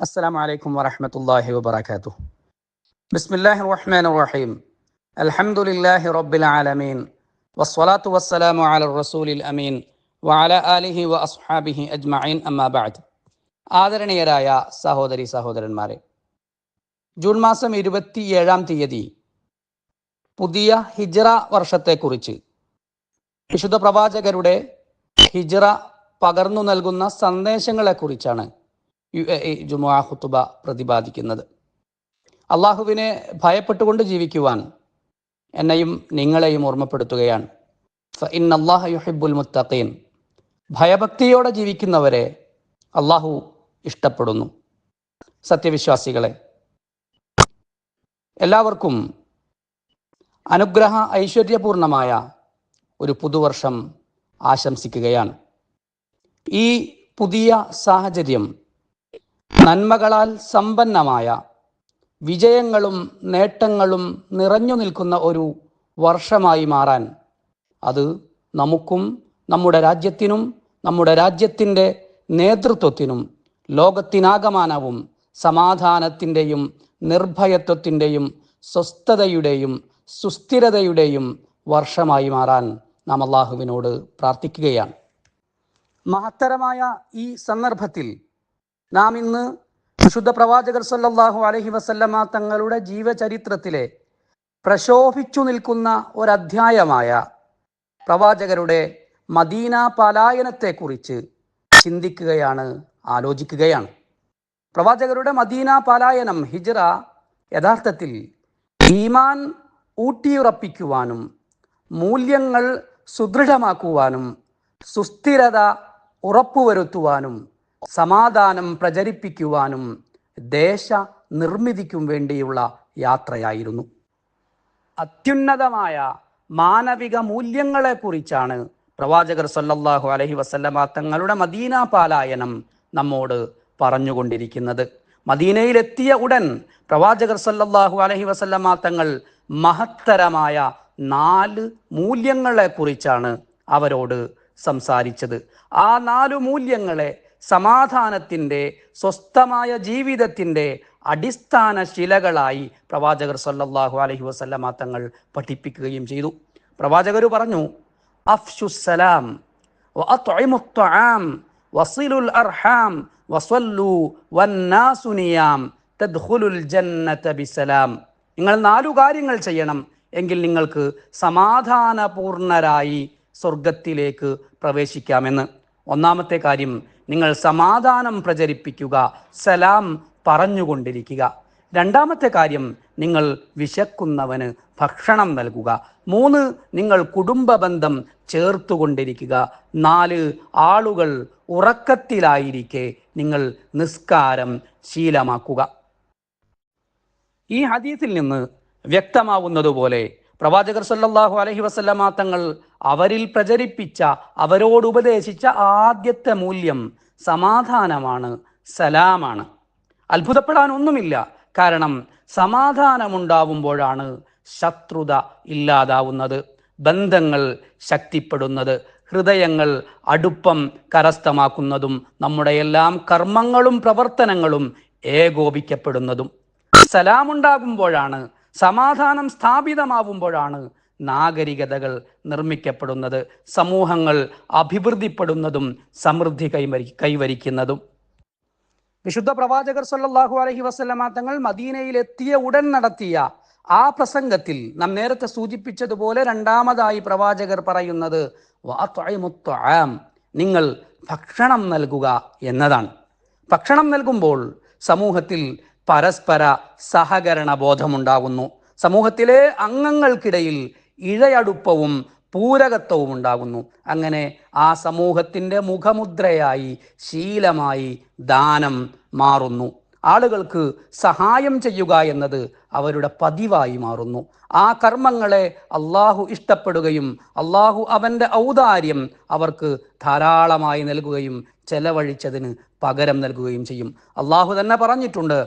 അസ്സാം വലൈക്കും വറഹമത്തല്ലാഹി വാത്തു ബിസ്മില്ലാഹി റഹ്മാൻ റഹീം അലഹമുല്ലാഹി റബ്ബിൽ ആലമീൻ. വസ്വലാത്തു വസ്സലാമു അല റസൂലിൽ അമീൻ. വഅല ആലിഹി വ അസ്ഹാബിഹി അജ്മഈൻ. അമ്മാബാദ് ആദരണീയരായ സഹോദരി സഹോദരന്മാരെ ജൂൺ മാസം ഇരുപത്തിയേഴാം തീയതി പുതിയ വർഷത്തെ വർഷത്തെക്കുറിച്ച് വിശുദ്ധ പ്രവാചകരുടെ ഹിജ്റ പകർന്നു നൽകുന്ന സന്ദേശങ്ങളെക്കുറിച്ചാണ് യു എ ഇ ജുമുഅ ഖുത്തുബ പ്രതിപാദിക്കുന്നത്. അള്ളാഹുവിനെ ഭയപ്പെട്ടുകൊണ്ട് ജീവിക്കുവാൻ എന്നെയും നിങ്ങളെയും ഓർമ്മപ്പെടുത്തുകയാണ്. ഫ ഇന്ന അല്ലാഹ യുഹിബ്ബുൽ മുത്തഖീൻ. ഭയഭക്തിയോടെ ജീവിക്കുന്നവരെ അള്ളാഹു ഇഷ്ടപ്പെടുന്നു. സത്യവിശ്വാസികളെ എല്ലാവർക്കും അനുഗ്രഹ ഐശ്വര്യപൂർണമായ ഒരു പുതുവർഷം ആശംസിക്കുകയാണ്. ഈ പുതിയ സാഹചര്യം നന്മകളാൽ സമ്പന്നമായ വിജയങ്ങളും നേട്ടങ്ങളും നിറഞ്ഞു നിൽക്കുന്ന ഒരു വർഷമായി മാറാൻ അത് നമുക്കും നമ്മുടെ രാജ്യത്തിനും നമ്മുടെ രാജ്യത്തിന്റെ നേതൃത്വത്തിനും ലോകത്തിനാകമാനവും സമാധാനത്തിന്റെയും നിർഭയത്വത്തിന്റെയും സ്വസ്ഥതയുടെയും സുസ്ഥിരതയുടെയും വർഷമായി മാറാൻ നാം അള്ളാഹുവിനോട് പ്രാർത്ഥിക്കുകയാണ്. മഹത്തരമായ ഈ സന്ദർഭത്തിൽ നാം ഇന്ന് വിശുദ്ധ പ്രവാചകർ സല്ലാഹു അലഹി വസല്ലമ തങ്ങളുടെ ജീവചരിത്രത്തിലെ പ്രശോഭിച്ചു നിൽക്കുന്ന ഒരധ്യായമായ പ്രവാചകരുടെ മദീന പലായനത്തെക്കുറിച്ച് ചിന്തിക്കുകയാണ് ആലോചിക്കുകയാണ്. പ്രവാചകരുടെ മദീന പലായനം ഹിജ്റ യഥാർത്ഥത്തിൽ ഈമാൻ ഊട്ടിയുറപ്പിക്കുവാനും മൂല്യങ്ങൾ സുദൃഢമാക്കുവാനും സുസ്ഥിരത ഉറപ്പുവരുത്തുവാനും സമാധാനം പ്രചരിപ്പിക്കുവാനും ദേശ നിർമ്മിതിക്കും വേണ്ടിയുള്ള യാത്രയായിരുന്നു. അത്യുന്നതമായ മാനവിക മൂല്യങ്ങളെക്കുറിച്ചാണ് പ്രവാചകർ സല്ലല്ലാഹു അലഹി വസല്ലമ തങ്ങളുടെ മദീന പാലായനം നമ്മോട് പറഞ്ഞുകൊണ്ടിരിക്കുന്നത്. മദീനയിലെത്തിയ ഉടൻ പ്രവാചകർ സല്ലല്ലാഹു അലഹി വസല്ലമ തങ്ങൾ മഹത്തരമായ നാല് മൂല്യങ്ങളെക്കുറിച്ചാണ് അവരോട് സംസാരിച്ചത്. ആ നാലു മൂല്യങ്ങളെ സമാധാനത്തിന്റെ സ്വസ്ഥമായ ജീവിതത്തിന്റെ അടിസ്ഥാന ശിലകളായി പ്രവാചകർ സല്ലല്ലാഹു അലൈഹി വസല്ലമ തങ്ങൾ പഠിപ്പിക്കുകയും ചെയ്തു. പ്രവാചകർ പറഞ്ഞു അഫ്ഷുസലാം വസിലുൽ അർഹാം വസല്ലു തദ്ഖുലുൽ ജന്നത ബിസലാം. നിങ്ങൾ നാലു കാര്യങ്ങൾ ചെയ്യണം എങ്കിൽ നിങ്ങൾക്ക് സമാധാനപൂർണരായി സ്വർഗത്തിലേക്ക് പ്രവേശിക്കാമെന്ന്. ഒന്നാമത്തെ കാര്യം നിങ്ങൾ സമാധാനം പ്രചരിപ്പിക്കുക സലാം പറഞ്ഞുകൊണ്ടിരിക്കുക. രണ്ടാമത്തെ കാര്യം നിങ്ങൾ വിശക്കുന്നവന് ഭക്ഷണം നൽകുക. മൂന്ന് നിങ്ങൾ കുടുംബ ബന്ധം ചേർത്തുകൊണ്ടിരിക്കുക. നാല് ആളുകൾ ഉറക്കത്തിലായിരിക്കെ നിങ്ങൾ നിസ്കാരം ശീലമാക്കുക. ഈ ഹദീസിൽ നിന്ന് വ്യക്തമാവുന്നതുപോലെ പ്രവാചകർ സല്ലാഹു അലഹി വസല്ലമ തങ്ങൾ അവരിൽ പ്രചരിപ്പിച്ച അവരോട് ഉപദേശിച്ച ആദ്യത്തെ മൂല്യം സമാധാനമാണ് സലാമാണ്. അത്ഭുതപ്പെടാൻ ഒന്നുമില്ല. കാരണം സമാധാനമുണ്ടാവുമ്പോഴാണ് ശത്രുത ഇല്ലാതാവുന്നത് ബന്ധങ്ങൾ ശക്തിപ്പെടുന്നത് ഹൃദയങ്ങൾ അടുപ്പം കരസ്ഥമാക്കുന്നതും നമ്മുടെ എല്ലാം കർമ്മങ്ങളും പ്രവർത്തനങ്ങളും ഏകോപിക്കപ്പെടുന്നതും. സലാമുണ്ടാകുമ്പോഴാണ് സമാധാനം സ്ഥാപിതമാവുമ്പോഴാണ് നാഗരികതകൾ നിർമ്മിക്കപ്പെടുന്നത് സമൂഹങ്ങൾ അഭിവൃദ്ധിപ്പെടുന്നതും സമൃദ്ധി കൈവരി കൈവരിക്കുന്നതും. വിശുദ്ധ പ്രവാചകർ സല്ലാഹു അലഹി വസല്ലമ തങ്ങൾ മദീനയിൽ എത്തിയ ഉടൻ നടത്തിയ ആ പ്രസംഗത്തിൽ നാം നേരത്തെ സൂചിപ്പിച്ചതുപോലെ രണ്ടാമതായി പ്രവാചകർ പറയുന്നത് നിങ്ങൾ ഭക്ഷണം നൽകുക എന്നതാണ്. ഭക്ഷണം നൽകുമ്പോൾ സമൂഹത്തിൽ പരസ്പര സഹകരണ ബോധമുണ്ടാകുന്നു. സമൂഹത്തിലെ അംഗങ്ങൾക്കിടയിൽ ഇഴയടുപ്പവും പൂരകത്വവും ഉണ്ടാകുന്നു. അങ്ങനെ ആ സമൂഹത്തിന്റെ മുഖമുദ്രയായി ശീലമായി ദാനം മാറുന്നു. ആളുകൾക്ക് സഹായം ചെയ്യുക എന്നത് അവരുടെ പതിവായി മാറുന്നു. ആ കർമ്മങ്ങളെ അള്ളാഹു ഇഷ്ടപ്പെടുകയും അള്ളാഹു അവന്റെ ഔദാര്യം അവർക്ക് ധാരാളമായി നൽകുകയും ചെലവഴിച്ചതിന് പകരം നൽകുകയും ചെയ്യും. അള്ളാഹു തന്നെ പറഞ്ഞിട്ടുണ്ട്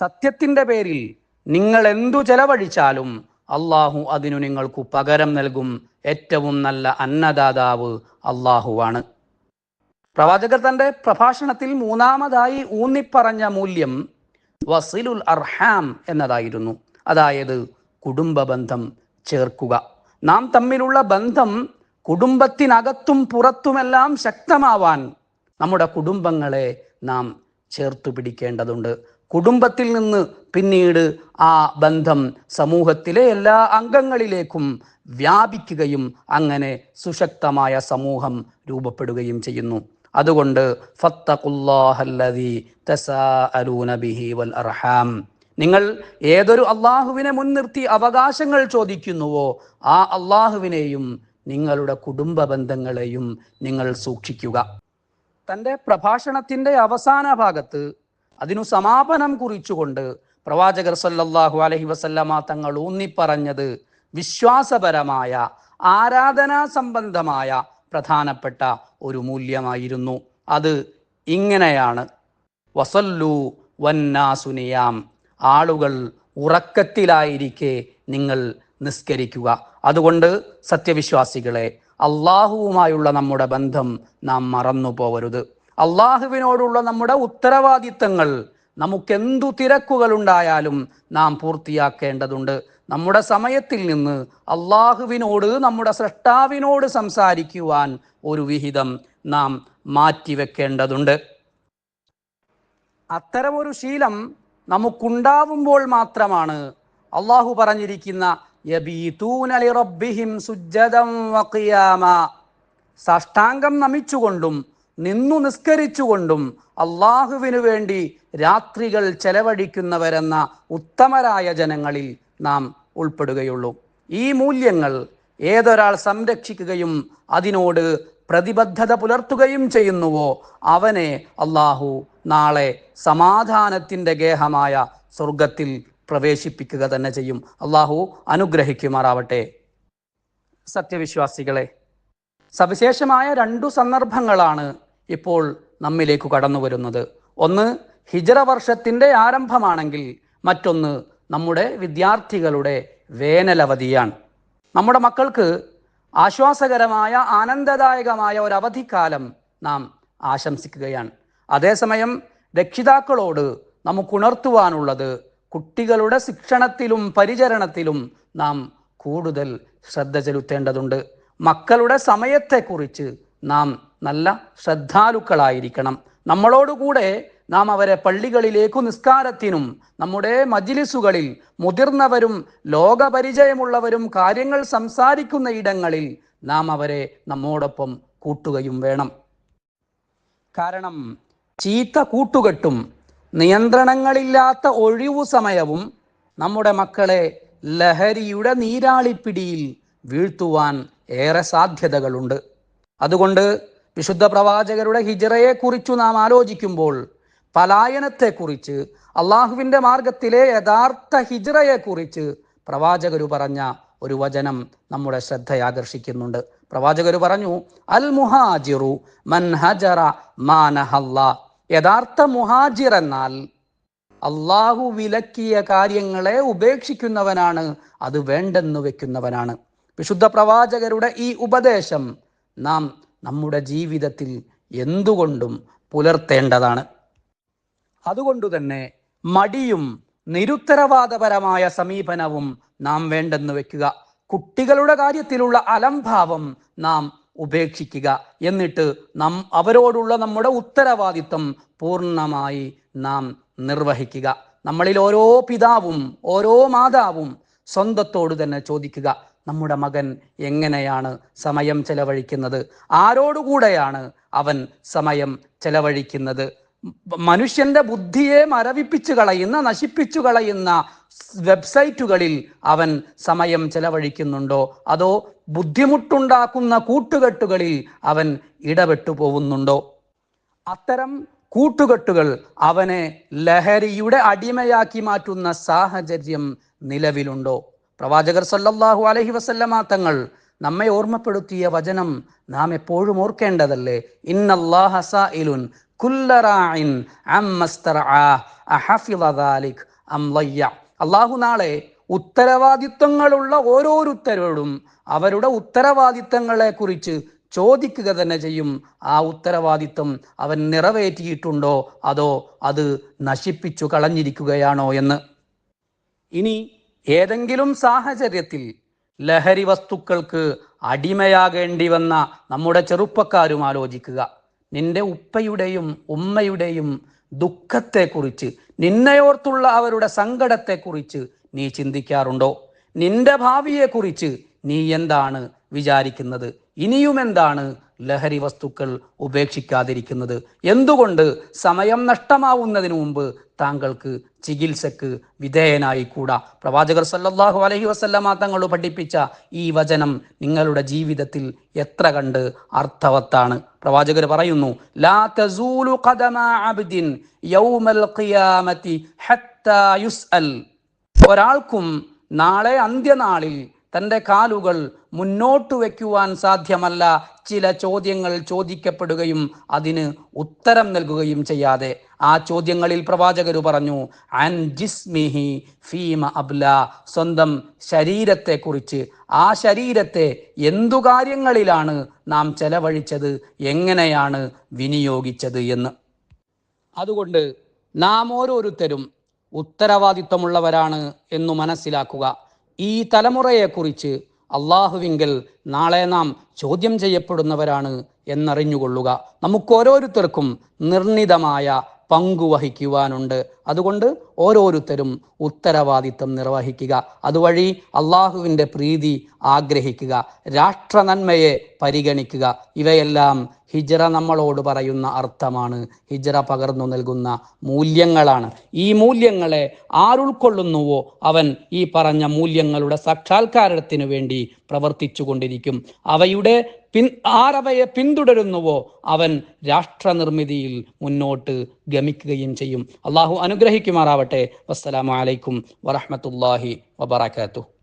സത്യത്തിന്റെ പേരിൽ നിങ്ങൾ എന്തു ചെലവഴിച്ചാലും അള്ളാഹു അതിനു നിങ്ങൾക്കു പകരം നൽകും. ഏറ്റവും നല്ല അന്നദാതാവ് അള്ളാഹുവാണ് പ്രവാചകർ തന്റെ പ്രഭാഷണത്തിൽ മൂന്നാമതായി ഊന്നിപ്പറഞ്ഞ മൂല്യം വസിലുൽ അർഹാം എന്നതായിരുന്നു. അതായത് കുടുംബ ബന്ധം ചേർക്കുക. നാം തമ്മിലുള്ള ബന്ധം കുടുംബത്തിനകത്തും പുറത്തുമെല്ലാം ശക്തമാവാൻ നമ്മുടെ കുടുംബങ്ങളെ നാം ചേർത്തു പിടിക്കേണ്ടതുണ്ട്. കുടുംബത്തിൽ നിന്ന് പിന്നീട് ആ ബന്ധം സമൂഹത്തിലെ എല്ലാ അംഗങ്ങളിലേക്കും വ്യാപിക്കുകയും അങ്ങനെ സുശക്തമായ സമൂഹം രൂപപ്പെടുകയും ചെയ്യുന്നു. അതുകൊണ്ട് ഫത്തഖുല്ലാഹല്ലദീ തസാഅലൂന ബിഹി വൽ അർഹാം. നിങ്ങൾ ഏതൊരു അള്ളാഹുവിനെ മുൻനിർത്തി അവകാശങ്ങൾ ചോദിക്കുന്നുവോ ആ അള്ളാഹുവിനെയും നിങ്ങളുടെ കുടുംബ ബന്ധങ്ങളെയും നിങ്ങൾ സൂക്ഷിക്കുക. തന്റെ പ്രഭാഷണത്തിന്റെ അവസാന ഭാഗത്ത് അതിനു സമാപനം കുറിച്ചുകൊണ്ട് പ്രവാചകർ സല്ലല്ലാഹു അലഹി വസല്ലമ തങ്ങൾ ഊന്നിപ്പറഞ്ഞത് വിശ്വാസപരമായ ആരാധനാ സംബന്ധമായ പ്രധാനപ്പെട്ട ഒരു മൂല്യമായിരുന്നു. അത് ഇങ്ങനെയാണ്. വസല്ലു വന്നാസുനിയാം ആളുകൾ ഉറക്കത്തിലായിരിക്കെ നിങ്ങൾ നിസ്കരിക്കുക. അതുകൊണ്ട് സത്യവിശ്വാസികളെ അള്ളാഹുവുമായുള്ള നമ്മുടെ ബന്ധം നാം മറന്നു പോവരുത്. അള്ളാഹുവിനോടുള്ള നമ്മുടെ ഉത്തരവാദിത്തങ്ങൾ നമുക്കെന്തു തിരക്കുകളുണ്ടായാലും നാം പൂർത്തിയാക്കേണ്ടതുണ്ട്. നമ്മുടെ സമയത്തിൽ നിന്ന് അള്ളാഹുവിനോട് നമ്മുടെ സൃഷ്ടാവിനോട് സംസാരിക്കുവാൻ ഒരു വിഹിതം നാം മാറ്റിവെക്കേണ്ടതുണ്ട്. അത്തരമൊരു ശീലം നമുക്കുണ്ടാവുമ്പോൾ മാത്രമാണ് അള്ളാഹു പറഞ്ഞിരിക്കുന്ന സാഷ്ടാംഗം നമിച്ചുകൊണ്ടും നിന്നു നിസ്കരിച്ചുകൊണ്ടും അള്ളാഹുവിനു വേണ്ടി രാത്രികൾ ചെലവഴിക്കുന്നവരെന്ന ഉത്തമരായ ജനങ്ങളിൽ നാം ഉൾപ്പെടുകയുള്ളൂ. ഈ മൂല്യങ്ങൾ ഏതൊരാൾ സംരക്ഷിക്കുകയും അതിനോട് പ്രതിബദ്ധത പുലർത്തുകയും ചെയ്യുന്നുവോ അവനെ അള്ളാഹു നാളെ സമാധാനത്തിന്റെ ഗേഹമായ സ്വർഗത്തിൽ പ്രവേശിപ്പിക്കുക തന്നെ ചെയ്യും. അള്ളാഹു അനുഗ്രഹിക്കുമാറാവട്ടെ. സത്യവിശ്വാസികളെ സവിശേഷമായ രണ്ടു സന്ദർഭങ്ങളാണ് ഇപ്പോൾ നമ്മിലേക്ക് കടന്നു വരുന്നത്. ഒന്ന് ഹിജറ വർഷത്തിന്റെ ആരംഭമാണെങ്കിൽ മറ്റൊന്ന് നമ്മുടെ വിദ്യാർത്ഥികളുടെ വേനലവധിയാണ്. നമ്മുടെ മക്കൾക്ക് ആശ്വാസകരമായ ആനന്ദദായകമായ ഒരു നാം ആശംസിക്കുകയാണ്. അതേസമയം രക്ഷിതാക്കളോട് നമുക്ക് ഉണർത്തുവാനുള്ളത് കുട്ടികളുടെ ശിക്ഷണത്തിലും പരിചരണത്തിലും നാം കൂടുതൽ ശ്രദ്ധ ചെലുത്തേണ്ടതുണ്ട്. മക്കളുടെ സമയത്തെക്കുറിച്ച് നാം നല്ല ശ്രദ്ധാലുക്കളായിരിക്കണം. നമ്മളോടുകൂടെ നാം അവരെ പള്ളികളിലേക്കു നിസ്കാരത്തിനും നമ്മുടെ മജിലിസുകളിൽ മുതിർന്നവരും ലോകപരിചയമുള്ളവരും കാര്യങ്ങൾ സംസാരിക്കുന്ന ഇടങ്ങളിൽ നാം അവരെ നമ്മോടൊപ്പം കൂട്ടുകയും വേണം. കാരണം ചീത്ത കൂട്ടുകെട്ടും നിയന്ത്രണങ്ങളില്ലാത്ത ഒഴിവു സമയവും നമ്മുടെ മക്കളെ ലഹരിയുടെ നീരാളിപ്പിടിയിൽ വീഴ്ത്തുവാൻ ഏറെ സാധ്യതകളുണ്ട്. അതുകൊണ്ട് വിശുദ്ധ പ്രവാചകരുടെ ഹിജറയെക്കുറിച്ചു നാം ആലോചിക്കുമ്പോൾ പലായനത്തെക്കുറിച്ച് അള്ളാഹുവിന്റെ മാർഗത്തിലെ യഥാർത്ഥ ഹിജറയെക്കുറിച്ച് പ്രവാചകർ പറഞ്ഞ ഒരു വചനം നമ്മുടെ ശ്രദ്ധയാകർഷിക്കുന്നുണ്ട്. പ്രവാചകർ പറഞ്ഞു അൽ മുഹാജിറു മൻ ഹജറ മാനഹല്ല യഥാർത്ഥ മുഹാജിർ എന്നാൽ അള്ളാഹു വിലക്കിയ കാര്യങ്ങളെ ഉപേക്ഷിക്കുന്നവനാണ് അത് വേണ്ടെന്ന് വെക്കുന്നവനാണ്. വിശുദ്ധ പ്രവാചകരുടെ ഈ ഉപദേശം നാം നമ്മുടെ ജീവിതത്തിൽ എന്തുകൊണ്ടും പുലർത്തേണ്ടതാണ്. അതുകൊണ്ട് തന്നെ മടിയും നിരുത്തരവാദപരമായ സമീപനവും നാം വേണ്ടെന്ന് വെക്കുക. കുട്ടികളുടെ കാര്യത്തിലുള്ള അലംഭാവം നാം ഉപേക്ഷിക്കുക എന്നിട്ട് നാം അവരോടുള്ള നമ്മുടെ ഉത്തരവാദിത്തം പൂർണമായി നാം നിർവഹിക്കുക. നമ്മളിൽ ഓരോ പിതാവും ഓരോ മാതാവും സ്വന്തത്തോട് തന്നെ ചോദിക്കുക നമ്മുടെ മകൻ എങ്ങനെയാണ് സമയം ചെലവഴിക്കുന്നത്? ആരോടുകൂടെയാണ് അവൻ സമയം ചെലവഴിക്കുന്നത്? മനുഷ്യന്റെ ബുദ്ധിയെ മരവിപ്പിച്ചു കളയുന്ന നശിപ്പിച്ചു കളയുന്ന വെബ്സൈറ്റുകളിൽ അവൻ സമയം ചെലവഴിക്കുന്നുണ്ടോ? അതോ ബുദ്ധിമുട്ടുണ്ടാക്കുന്ന കൂട്ടുകെട്ടുകളിൽ അവൻ ഇടപെട്ടു പോകുന്നുണ്ടോ? അത്തരം കൂട്ടുകെട്ടുകൾ അവനെ ലഹരിയുടെ അടിമയാക്കി മാറ്റുന്ന സാഹചര്യം നിലവിലുണ്ടോ? പ്രവാചകർ സല്ലല്ലാഹു അലഹി വസല്ലമ തങ്ങൾ നമ്മെ ഓർമ്മപ്പെടുത്തിയ വചനം നാം എപ്പോഴും ഓർക്കേണ്ടതല്ലേ? ഇന്നല്ലാഹ സായിലുൻ അള്ളാഹു നാളെ ഉത്തരവാദിത്വങ്ങളുള്ള ഓരോരുത്തരോടും അവരുടെ ഉത്തരവാദിത്തങ്ങളെ കുറിച്ച് ചോദിക്കുക തന്നെ ചെയ്യും. ആ ഉത്തരവാദിത്വം അവൻ നിറവേറ്റിയിട്ടുണ്ടോ? അതോ അത് നശിപ്പിച്ചു കളഞ്ഞിരിക്കുകയാണോ എന്ന്. ഇനി ഏതെങ്കിലും സാഹചര്യത്തിൽ ലഹരി വസ്തുക്കൾക്ക് അടിമയാകേണ്ടി വന്ന നമ്മുടെ ചെറുപ്പക്കാരും ആലോചിക്കുക. നിന്റെ ഉപ്പയുടെയും ഉമ്മയുടെയും ദുഃഖത്തെക്കുറിച്ച് നിന്നെയോർത്തുള്ള അവരുടെ സങ്കടത്തെക്കുറിച്ച് നീ ചിന്തിക്കാറുണ്ടോ? നിന്റെ ഭാവിയെക്കുറിച്ച് നീ എന്താണ് വിചാരിക്കുന്നത്? ഇനിയും എന്താണ് ലഹരി വസ്തുക്കൾ ഉപേക്ഷിക്കാതിരിക്കുന്നത്? എന്തുകൊണ്ട് സമയം നഷ്ടമാവുന്നതിന് മുമ്പ് താങ്കൾക്ക് ചികിത്സക്ക് വിധേയനായി കൂടാ പ്രവാചകർ സല്ലാഹു അലഹി വസ്ല്ലാ തങ്ങൾ പഠിപ്പിച്ച ഈ വചനം നിങ്ങളുടെ ജീവിതത്തിൽ എത്ര കണ്ട് അർത്ഥവത്താണ്? പ്രവാചകർ പറയുന്നു ലാ തസൂലു അബ്ദിൻ യൗമൽ ഖിയാമത്തി ഒരാൾക്കും നാളെ അന്ത്യനാളിൽ തന്റെ കാലുകൾ മുന്നോട്ട് വയ്ക്കുവാൻ സാധ്യമല്ല. ചില ചോദ്യങ്ങൾ ചോദിക്കപ്പെടുകയും അതിന് ഉത്തരം നൽകുകയും ചെയ്യാതെ. ആ ചോദ്യങ്ങളിൽ പ്രവാചകർ പറഞ്ഞു അൻ ജിസ്മിഹി ഫീമ അബ്ല. സ്വന്തം ശരീരത്തെക്കുറിച്ച്. ആ ശരീരത്തെ എന്തു കാര്യങ്ങളിലാണ് നാം ചെലവഴിച്ചത്? എങ്ങനെയാണ് വിനിയോഗിച്ചത് എന്ന്. അതുകൊണ്ട് നാം ഓരോരുത്തരും ഉത്തരവാദിത്വമുള്ളവരാണ് എന്നു മനസ്സിലാക്കുക. ഈ തലമുറയെക്കുറിച്ച് അള്ളാഹുവിങ്കൽ നാളെ നാം ചോദ്യം ചെയ്യപ്പെടുന്നവരാണ് എന്നറിഞ്ഞുകൊള്ളുക. നമുക്ക് ഓരോരുത്തർക്കും നിർണിതമായ പങ്കുവഹിക്കുവാനുണ്ട്. അതുകൊണ്ട് ഓരോരുത്തരും ഉത്തരവാദിത്വം നിർവഹിക്കുക. അതുവഴി അള്ളാഹുവിന്റെ പ്രീതി ആഗ്രഹിക്കുക. രാഷ്ട്ര നന്മയെ പരിഗണിക്കുക. ഇവയെല്ലാം ഹിജറ നമ്മളോട് പറയുന്ന അർത്ഥമാണ്. ഹിജറ പകർന്നു നൽകുന്ന മൂല്യങ്ങളാണ്. ഈ മൂല്യങ്ങളെ ആരുൾക്കൊള്ളുന്നുവോ അവൻ ഈ പറഞ്ഞ മൂല്യങ്ങളുടെ സാക്ഷാത്കാരത്തിനു വേണ്ടി പ്രവർത്തിച്ചു കൊണ്ടിരിക്കും അവയുടെ പിൻ ആരവയെ പിന്തുടരുന്നുവോ അവൻ രാഷ്ട്ര നിർമ്മിതിയിൽ മുന്നോട്ട് ഗമിക്കുകയും ചെയ്യും. അള്ളാഹു അനുഗ്രഹിക്കുമാറാവട്ടെ. വസ്സലാമലൈക്കും അലൈക്കും വറഹ്മത്തുള്ളാഹി വബറകാതുഹു.